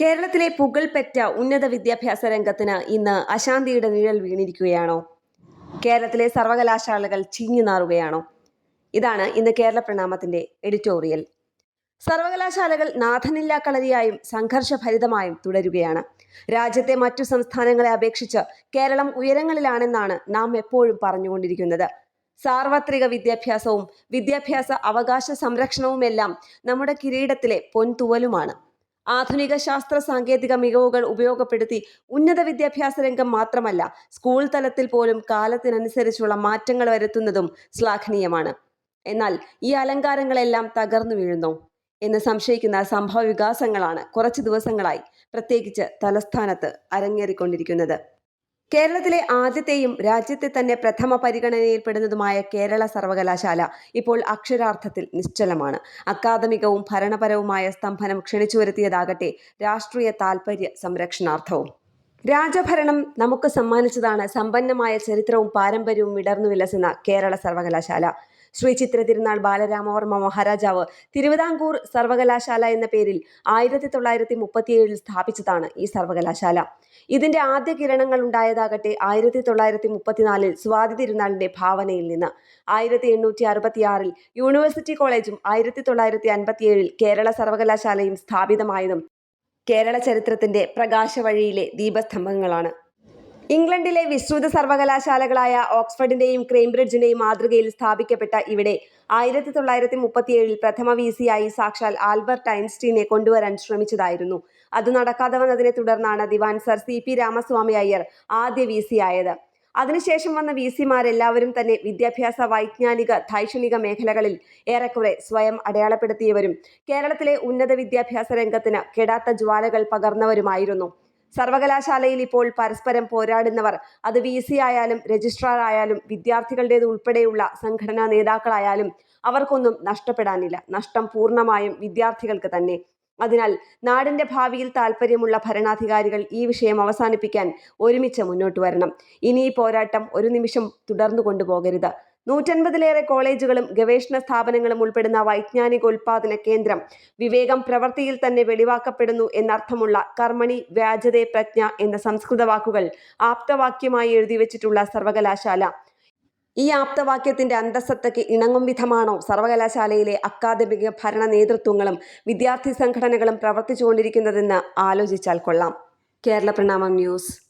കേരളത്തിലെ പുകൾപെറ്റ ഉന്നത വിദ്യാഭ്യാസ രംഗത്തിന് ഇന്ന് അശാന്തിയുടെ നിഴൽ വീണിരിക്കുകയാണോ? കേരളത്തിലെ സർവകലാശാലകൾ ചീഞ്ഞു നാറുകയാണോ? ഇതാണ് ഇന്ന് കേരള പ്രണാമത്തിന്റെ എഡിറ്റോറിയൽ. സർവകലാശാലകൾ നാഥനില്ലാ കളരിയായും സംഘർഷഭരിതമായും തുടരുകയാണ്. രാജ്യത്തെ മറ്റു സംസ്ഥാനങ്ങളെ അപേക്ഷിച്ച് കേരളം ഉയരങ്ങളിലാണെന്നാണ് നാം എപ്പോഴും പറഞ്ഞുകൊണ്ടിരിക്കുന്നത്. സാർവത്രിക വിദ്യാഭ്യാസവും വിദ്യാഭ്യാസ അവകാശ സംരക്ഷണവുമെല്ലാം നമ്മുടെ കിരീടത്തിലെ പൊൻതുവലുമാണ്. ആധുനിക ശാസ്ത്ര സാങ്കേതിക മികവുകൾ ഉപയോഗപ്പെടുത്തി ഉന്നത വിദ്യാഭ്യാസ രംഗം മാത്രമല്ല സ്കൂൾ തലത്തിൽ പോലും കാലത്തിനനുസരിച്ചുള്ള മാറ്റങ്ങൾ വരുത്തുന്നതും ശ്ലാഘനീയമാണ്. എന്നാൽ ഈ അലങ്കാരങ്ങളെല്ലാം തകർന്നു വീഴുന്നു എന്ന് സംശയിക്കുന്ന സംഭവ വികാസങ്ങളാണ് കുറച്ച് ദിവസങ്ങളായി പ്രത്യേകിച്ച് തലസ്ഥാനത്ത് അരങ്ങേറിക്കൊണ്ടിരിക്കുന്നത്. കേരളത്തിലെ ആദ്യത്തെയും രാജ്യത്തെ തന്നെ പ്രഥമ പരിഗണനയിൽപ്പെടുന്നതുമായ കേരള സർവകലാശാല ഇപ്പോൾ അക്ഷരാർത്ഥത്തിൽ നിശ്ചലമാണ്. അക്കാദമികവും ഭരണപരവുമായ സ്തംഭനം ക്ഷണിച്ചു വരുത്തിയതാകട്ടെ രാഷ്ട്രീയ താൽപര്യ സംരക്ഷണാർത്ഥവും. രാജഭരണം നമുക്ക് സമ്മാനിച്ചതാണ് സമ്പന്നമായ ചരിത്രവും പാരമ്പര്യവും വിടർന്നു വിലസുന്ന കേരള സർവകലാശാല. ശ്രീ ചിത്ര തിരുനാൾ ബാലരാമവർമ്മ മഹാരാജാവ് തിരുവിതാംകൂർ സർവകലാശാല എന്ന പേരിൽ ആയിരത്തി തൊള്ളായിരത്തി മുപ്പത്തിയേഴിൽ സ്ഥാപിച്ചതാണ് ഈ സർവകലാശാല. ഇതിന്റെ ആദ്യ കിരണങ്ങൾ ഉണ്ടായതാകട്ടെ ആയിരത്തി തൊള്ളായിരത്തി മുപ്പത്തിനാലിൽ സ്വാതി തിരുനാളിന്റെ ഭാവനയിൽ നിന്ന്. ആയിരത്തി എണ്ണൂറ്റി അറുപത്തിയാറിൽ യൂണിവേഴ്സിറ്റി കോളേജും ആയിരത്തി തൊള്ളായിരത്തി അൻപത്തിയേഴിൽ കേരള സർവകലാശാലയും സ്ഥാപിതമായതും കേരള ചരിത്രത്തിന്റെ പ്രകാശവഴിയിലെ ദീപസ്തംഭങ്ങളാണ്. ഇംഗ്ലണ്ടിലെ വിശ്രുത സർവകലാശാലകളായ ഓക്സ്ഫോർഡിന്റെയും കേംബ്രിഡ്ജിന്റെയും മാതൃകയിൽ സ്ഥാപിക്കപ്പെട്ട ഇവിടെ ആയിരത്തി തൊള്ളായിരത്തി മുപ്പത്തിയേഴിൽ പ്രഥമ വി സിയായി സാക്ഷാൽ ആൽബർട്ട് ഐൻസ്റ്റീനെ കൊണ്ടുവരാൻ ശ്രമിച്ചതായിരുന്നു. അത് നടക്കാതെ വന്നതിനെ തുടർന്നാണ് ദിവാൻ sir C P Ramaswamy Iyer ആദ്യ വി സി ആയത്. അതിനുശേഷം വന്ന വി സിമാരെല്ലാവരും തന്നെ വിദ്യാഭ്യാസ വൈജ്ഞാനിക ധൈക്ഷണിക മേഖലകളിൽ ഏറെക്കുറെ സ്വയം അടയാളപ്പെടുത്തിയവരും കേരളത്തിലെ ഉന്നത വിദ്യാഭ്യാസ രംഗത്തിന് കെടാത്ത ജ്വാലകൾ പകർന്നവരുമായിരുന്നു. സർവകലാശാലയിൽ ഇപ്പോൾ പരസ്പരം പോരാടുന്നവർ അത് വി സി ആയാലും രജിസ്ട്രാർ ആയാലും വിദ്യാർത്ഥികളുടേത് ഉൾപ്പെടെയുള്ള സംഘടനാ നേതാക്കളായാലും അവർക്കൊന്നും നഷ്ടപ്പെടാനില്ല. നഷ്ടം പൂർണമായും വിദ്യാർത്ഥികൾക്ക് തന്നെ. അതിനാൽ നാടിന്റെ ഭാവിയിൽ താല്പര്യമുള്ള ഭരണാധികാരികൾ ഈ വിഷയം അവസാനിപ്പിക്കാൻ ഒരുമിച്ച് മുന്നോട്ട് വരണം. ഇനി ഈ പോരാട്ടം ഒരു നിമിഷം തുടർന്നു കൊണ്ടുപോകരുത്. നൂറ്റൻപതിലേറെ കോളേജുകളും ഗവേഷണ സ്ഥാപനങ്ങളും ഉൾപ്പെടുന്ന വൈജ്ഞാനികോൽപാദന കേന്ദ്രം വിവേകം പ്രവൃത്തിയിൽ തന്നെ വെളിവാക്കപ്പെടുന്നു എന്നർത്ഥമുള്ള കർമ്മണി വ്യാജതേ പ്രജ്ഞ എന്ന സംസ്കൃത വാക്കുകൾ ആപ്തവാക്യമായി എഴുതിവെച്ചിട്ടുള്ള സർവകലാശാല. ഈ ആപ്തവാക്യത്തിന്റെ അന്തസത്തയ്ക്ക് ഇണങ്ങും വിധമാണോ സർവകലാശാലയിലെ അക്കാദമിക ഭരണ നേതൃത്വങ്ങളും വിദ്യാർത്ഥി സംഘടനകളും പ്രവർത്തിച്ചുകൊണ്ടിരിക്കുന്നതെന്ന് ആലോചിച്ചാൽ കൊള്ളാം. കേരള പ്രണാമം ന്യൂസ്.